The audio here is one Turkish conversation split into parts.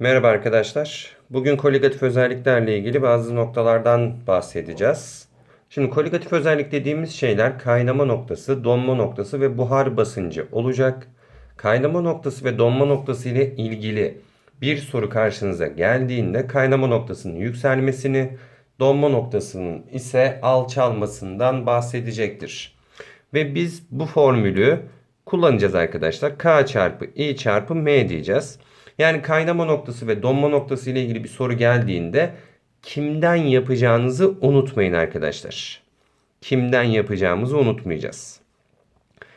Merhaba arkadaşlar. Bugün koligatif özelliklerle ilgili bazı noktalardan bahsedeceğiz. Şimdi koligatif özellik dediğimiz şeyler kaynama noktası, donma noktası ve buhar basıncı olacak. Kaynama noktası ve donma noktası ile ilgili bir soru karşınıza geldiğinde kaynama noktasının yükselmesini, donma noktasının ise alçalmasından bahsedecektir. Ve biz bu formülü kullanacağız arkadaşlar. K çarpı I çarpı M diyeceğiz. Yani kaynama noktası ve donma noktası ile ilgili bir soru geldiğinde kimden yapacağınızı unutmayın arkadaşlar. Kimden yapacağımızı unutmayacağız.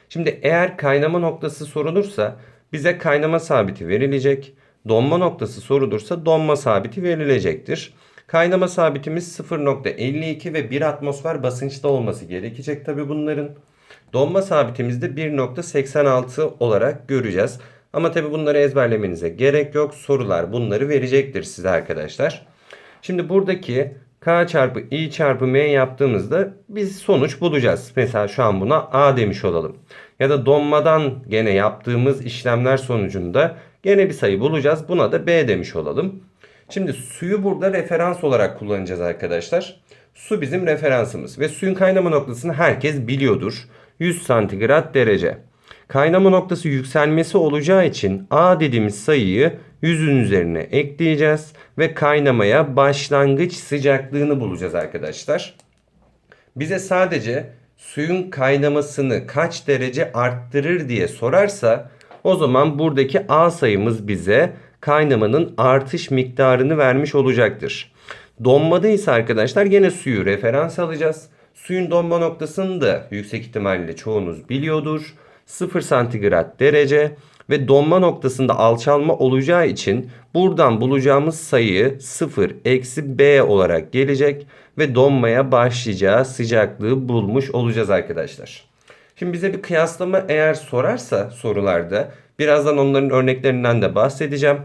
Şimdi eğer kaynama noktası sorulursa bize kaynama sabiti verilecek. Donma noktası sorulursa donma sabiti verilecektir. Kaynama sabitimiz 0.52 ve 1 atmosfer basınçta olması gerekecek tabi bunların. Donma sabitimizi de 1.86 olarak göreceğiz. Ama tabi bunları ezberlemenize gerek yok. Sorular bunları verecektir size arkadaşlar. Şimdi buradaki K çarpı I çarpı M yaptığımızda biz sonuç bulacağız. Mesela şu an buna A demiş olalım. Ya da donmadan gene yaptığımız işlemler sonucunda gene bir sayı bulacağız. Buna da B demiş olalım. Şimdi suyu burada referans olarak kullanacağız arkadaşlar. Su bizim referansımız ve suyun kaynama noktasını herkes biliyordur. 100 santigrat derece. Kaynama noktası yükselmesi olacağı için A dediğimiz sayıyı 100'ün üzerine ekleyeceğiz ve kaynamaya başlangıç sıcaklığını bulacağız arkadaşlar. Bize sadece suyun kaynamasını kaç derece arttırır diye sorarsa o zaman buradaki A sayımız bize kaynamanın artış miktarını vermiş olacaktır. Donmada ise arkadaşlar yine suyu referans alacağız. Suyun donma noktasını da yüksek ihtimalle çoğunuz biliyordur. 0 santigrat derece ve donma noktasında alçalma olacağı için buradan bulacağımız sayı 0 eksi B olarak gelecek ve donmaya başlayacağı sıcaklığı bulmuş olacağız arkadaşlar. Şimdi bize bir kıyaslama eğer sorarsa sorularda birazdan onların örneklerinden de bahsedeceğim.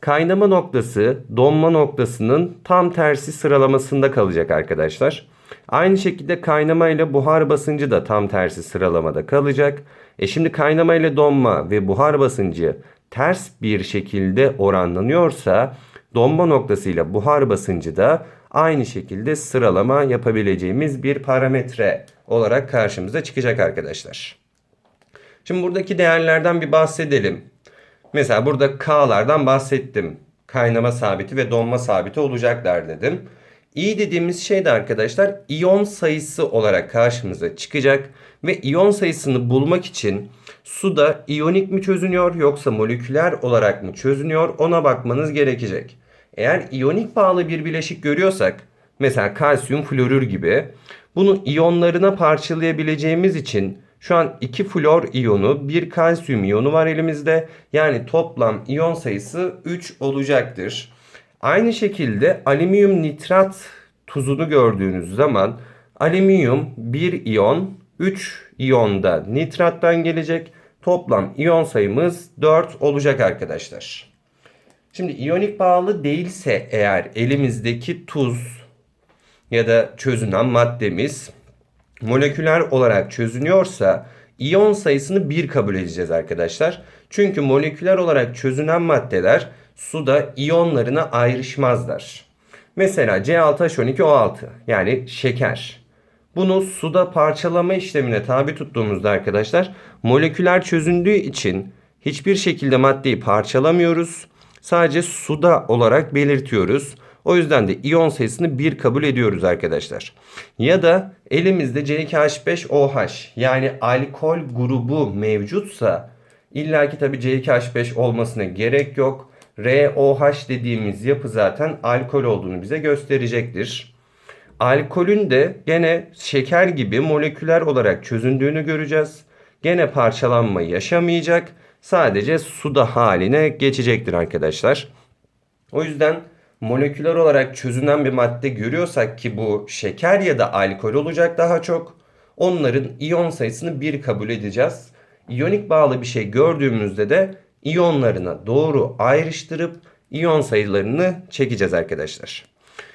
Kaynama noktası donma noktasının tam tersi sıralamasında kalacak arkadaşlar. Aynı şekilde kaynama ile buhar basıncı da tam tersi sıralamada kalacak. E şimdi kaynama ile donma ve buhar basıncı ters bir şekilde oranlanıyorsa donma noktası ile buhar basıncı da aynı şekilde sıralama yapabileceğimiz bir parametre olarak karşımıza çıkacak arkadaşlar. Şimdi buradaki değerlerden bir bahsedelim. Mesela burada K'lardan bahsettim. Kaynama sabiti ve donma sabiti olacaklar dedim. İ dediğimiz şey de arkadaşlar iyon sayısı olarak karşımıza çıkacak. Ve iyon sayısını bulmak için suda iyonik mi çözünüyor yoksa moleküler olarak mı çözünüyor ona bakmanız gerekecek. Eğer iyonik bağlı bir bileşik görüyorsak mesela kalsiyum florür gibi bunu iyonlarına parçalayabileceğimiz için şu an 2 flor iyonu, 1 kalsiyum iyonu var elimizde. Yani toplam iyon sayısı 3 olacaktır. Aynı şekilde alüminyum nitrat tuzunu gördüğünüz zaman alüminyum 1 iyon, 3 iyon da nitrattan gelecek. Toplam iyon sayımız 4 olacak arkadaşlar. Şimdi iyonik bağlı değilse eğer elimizdeki tuz ya da çözünen maddemiz moleküler olarak çözünüyorsa iyon sayısını 1 kabul edeceğiz arkadaşlar. Çünkü moleküler olarak çözünen maddeler suda iyonlarına ayrışmazlar. Mesela C6H12O6 yani şeker. Bunu suda parçalama işlemine tabi tuttuğumuzda arkadaşlar moleküler çözündüğü için hiçbir şekilde maddeyi parçalamıyoruz. Sadece suda olarak belirtiyoruz. O yüzden de iyon sayısını 1 kabul ediyoruz arkadaşlar. Ya da elimizde C2H5OH yani alkol grubu mevcutsa illaki tabi C2H5 olmasına gerek yok. ROH dediğimiz yapı zaten alkol olduğunu bize gösterecektir. Alkolün de gene şeker gibi moleküler olarak çözündüğünü göreceğiz. Gene parçalanma yaşamayacak. Sadece suda haline geçecektir arkadaşlar. O yüzden moleküler olarak çözünen bir madde görüyorsak ki bu şeker ya da alkol olacak daha çok. Onların iyon sayısını 1 kabul edeceğiz. İyonik bağlı bir şey gördüğümüzde de iyonlarına doğru ayrıştırıp iyon sayılarını çekeceğiz arkadaşlar.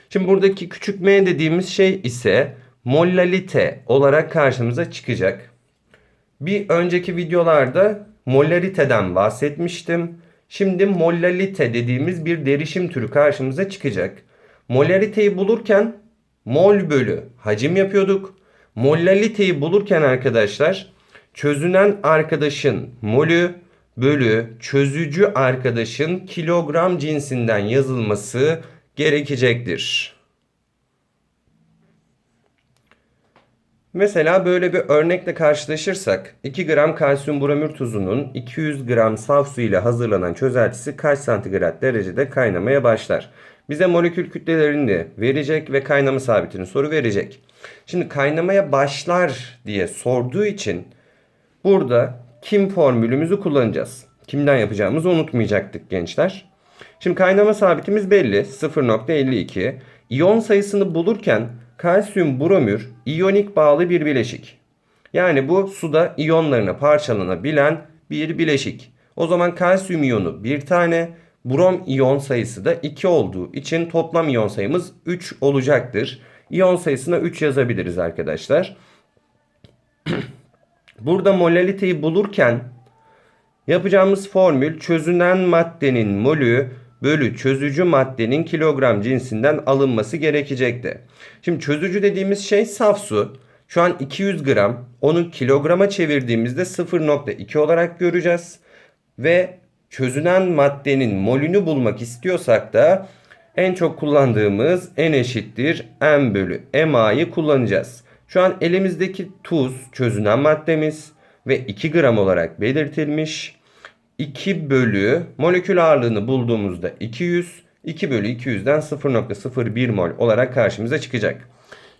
Şimdi buradaki küçük m dediğimiz şey ise mollalite olarak karşımıza çıkacak. Bir önceki videolarda molariteden bahsetmiştim. Şimdi molalite dediğimiz bir derişim türü karşımıza çıkacak. Molariteyi bulurken mol bölü hacim yapıyorduk. Molaliteyi bulurken arkadaşlar çözünen arkadaşın molü bölü çözücü arkadaşın kilogram cinsinden yazılması gerekecektir. Mesela böyle bir örnekle karşılaşırsak 2 gram kalsiyum bromür tuzunun 200 gram saf su ile hazırlanan çözeltisi kaç santigrat derecede kaynamaya başlar? Bize molekül kütlelerini verecek ve kaynama sabitini soru verecek. Şimdi kaynamaya başlar diye sorduğu için burada kim formülümüzü kullanacağız. Kimden yapacağımızı unutmayacaktık gençler. Şimdi kaynama sabitimiz belli 0.52. İyon sayısını bulurken kalsiyum bromür iyonik bağlı bir bileşik. Yani bu suda iyonlarına parçalanabilen bir bileşik. O zaman kalsiyum iyonu bir tane, brom iyon sayısı da 2 olduğu için toplam iyon sayımız 3 olacaktır. İyon sayısına 3 yazabiliriz arkadaşlar. Burada molaliteyi bulurken yapacağımız formül çözünen maddenin molü bölü çözücü maddenin kilogram cinsinden alınması gerekecekti. Şimdi çözücü dediğimiz şey saf su. Şu an 200 gram. Onu kilograma çevirdiğimizde 0.2 olarak göreceğiz. Ve çözünen maddenin molünü bulmak istiyorsak da en çok kullandığımız n eşittir m bölü MA'yı kullanacağız. Şu an elimizdeki tuz çözünen maddemiz ve 2 gram olarak belirtilmiş. 2 bölü molekül ağırlığını bulduğumuzda 200. 2 bölü 200'den 0.01 mol olarak karşımıza çıkacak.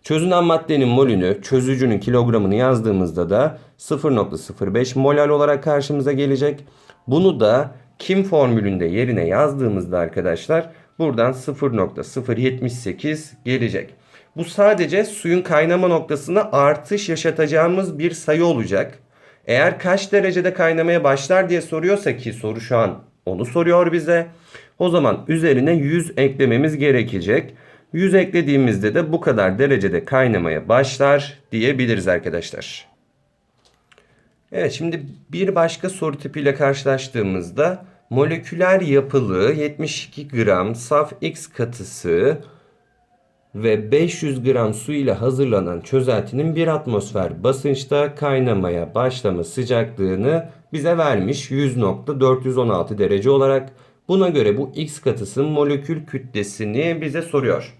Çözünen maddenin molünü, çözücünün kilogramını yazdığımızda da 0.05 molal olarak karşımıza gelecek. Bunu da kim formülünde yerine yazdığımızda arkadaşlar buradan 0.078 gelecek. Bu sadece suyun kaynama noktasına artış yaşatacağımız bir sayı olacak. Eğer kaç derecede kaynamaya başlar diye soruyorsa ki soru şu an onu soruyor bize. O zaman üzerine 100 eklememiz gerekecek. 100 eklediğimizde de bu kadar derecede kaynamaya başlar diyebiliriz arkadaşlar. Evet şimdi bir başka soru tipiyle karşılaştığımızda moleküler yapılı 72 gram saf X katısı ve 500 gram su ile hazırlanan çözeltinin bir atmosfer basınçta kaynamaya başlama sıcaklığını bize vermiş 100.416 derece olarak. Buna göre bu X katısının molekül kütlesini bize soruyor.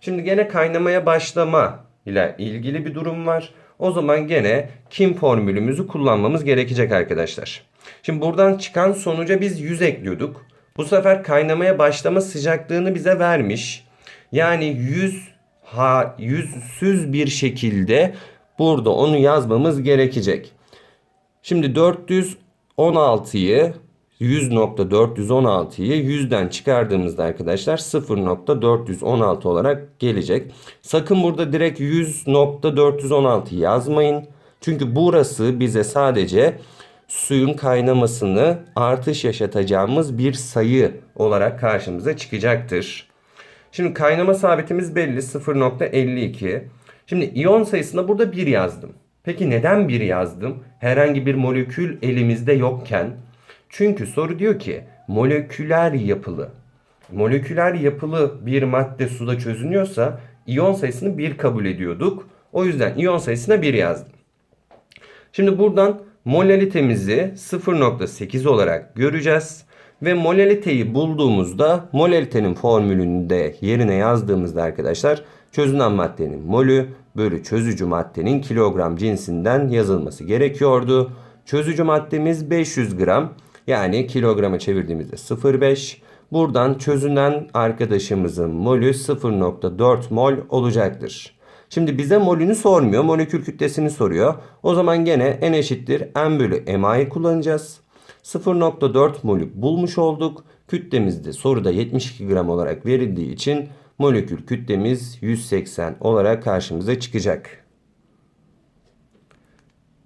Şimdi gene kaynamaya başlama ile ilgili bir durum var. O zaman gene kim formülümüzü kullanmamız gerekecek arkadaşlar. Şimdi buradan çıkan sonuca biz 100 ekliyorduk. Bu sefer kaynamaya başlama sıcaklığını bize vermiş. Yani 100 ha yüzsüz bir şekilde burada onu yazmamız gerekecek. Şimdi 416'yı 100.416'yı 100'den çıkardığımızda arkadaşlar 0.416 olarak gelecek. Sakın burada direkt 100.416 yazmayın. Çünkü burası bize sadece suyun kaynamasını artış yaşatacağımız bir sayı olarak karşımıza çıkacaktır. Şimdi kaynama sabitimiz belli 0.52. Şimdi iyon sayısına burada 1 yazdım. Peki neden 1 yazdım? Herhangi bir molekül elimizde yokken. Çünkü soru diyor ki moleküler yapılı. Moleküler yapılı bir madde suda çözünüyorsa iyon sayısını 1 kabul ediyorduk. O yüzden iyon sayısına 1 yazdım. Şimdi buradan molalitemizi 0.8 olarak göreceğiz. Ve molaliteyi bulduğumuzda molalitenin formülünü de yerine yazdığımızda arkadaşlar çözünen maddenin molü bölü çözücü maddenin kilogram cinsinden yazılması gerekiyordu. Çözücü maddemiz 500 gram yani kilograma çevirdiğimizde 0,5. Buradan çözünen arkadaşımızın molü 0.4 mol olacaktır. Şimdi bize molünü sormuyor. Molekül kütlesini soruyor. O zaman gene n eşittir m bölü MA'yı kullanacağız. 0.4 molü bulmuş olduk. Kütlemiz de soruda 72 gram olarak verildiği için molekül kütlemiz 180 olarak karşımıza çıkacak.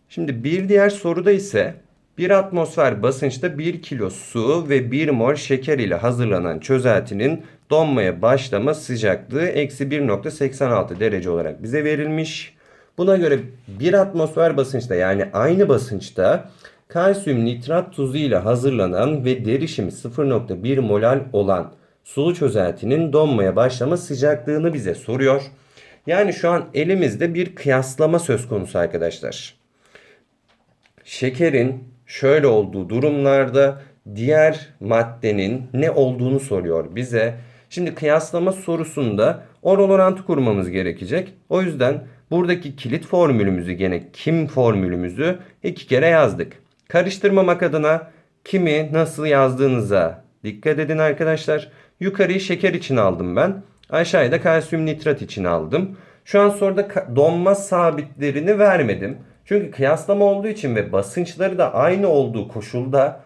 Şimdi bir diğer soruda ise bir atmosfer basınçta 1 kilo su ve 1 mol şeker ile hazırlanan çözeltinin donmaya başlama sıcaklığı eksi 1.86 derece olarak bize verilmiş. Buna göre bir atmosfer basınçta yani aynı basınçta kalsiyum nitrat tuzu ile hazırlanan ve derişimi 0.1 molal olan sulu çözeltinin donmaya başlama sıcaklığını bize soruyor. Yani şu an elimizde bir kıyaslama söz konusu arkadaşlar. Şekerin şöyle olduğu durumlarda diğer maddenin ne olduğunu soruyor bize. Şimdi kıyaslama sorusunda oran orantı kurmamız gerekecek. O yüzden buradaki kilit formülümüzü gene kim formülümüzü iki kere yazdık. Karıştırmamak adına kimi nasıl yazdığınıza dikkat edin arkadaşlar. Yukarıyı şeker için aldım ben. Aşağıya da kalsiyum nitrat için aldım. Şu an soruda donma sabitlerini vermedim. Çünkü kıyaslama olduğu için ve basınçları da aynı olduğu koşulda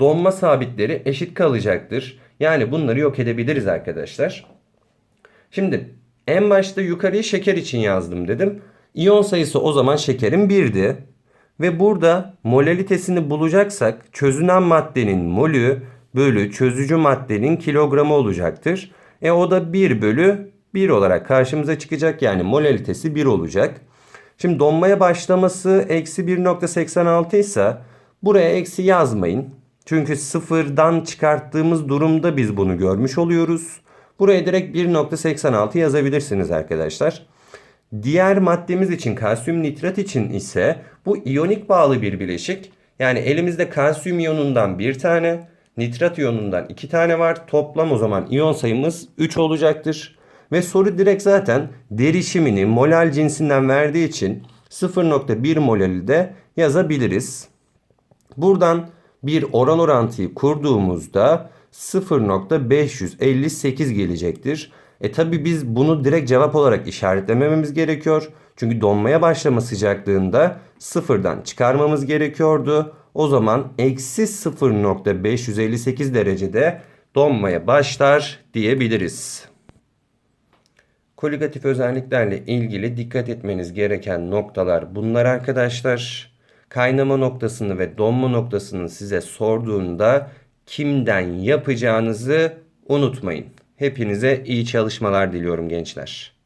donma sabitleri eşit kalacaktır. Yani bunları yok edebiliriz arkadaşlar. Şimdi en başta yukarıyı şeker için yazdım dedim. İyon sayısı o zaman şekerin 1'di. Ve burada molalitesini bulacaksak çözünen maddenin molü bölü çözücü maddenin kilogramı olacaktır. E o da 1 bölü 1 olarak karşımıza çıkacak. Yani molalitesi 1 olacak. Şimdi donmaya başlaması eksi 1.86 ise buraya eksi yazmayın. Çünkü sıfırdan çıkarttığımız durumda biz bunu görmüş oluyoruz. Buraya direkt 1.86 yazabilirsiniz arkadaşlar. Diğer maddemiz için kalsiyum nitrat için ise bu iyonik bağlı bir bileşik. Yani elimizde kalsiyum iyonundan bir tane, nitrat iyonundan iki tane var. Toplam o zaman iyon sayımız 3 olacaktır. Ve soru direkt zaten derişimini molal cinsinden verdiği için 0.1 molali de yazabiliriz. Buradan bir oran orantıyı kurduğumuzda 0.558 gelecektir. E tabi biz bunu direkt cevap olarak işaretlemememiz gerekiyor. Çünkü donmaya başlama sıcaklığında sıfırdan çıkarmamız gerekiyordu. O zaman eksi 0.558 derecede donmaya başlar diyebiliriz. Koligatif özelliklerle ilgili dikkat etmeniz gereken noktalar bunlar arkadaşlar. Kaynama noktasını ve donma noktasını size sorduğunda kimden yapacağınızı unutmayın. Hepinize iyi çalışmalar diliyorum gençler.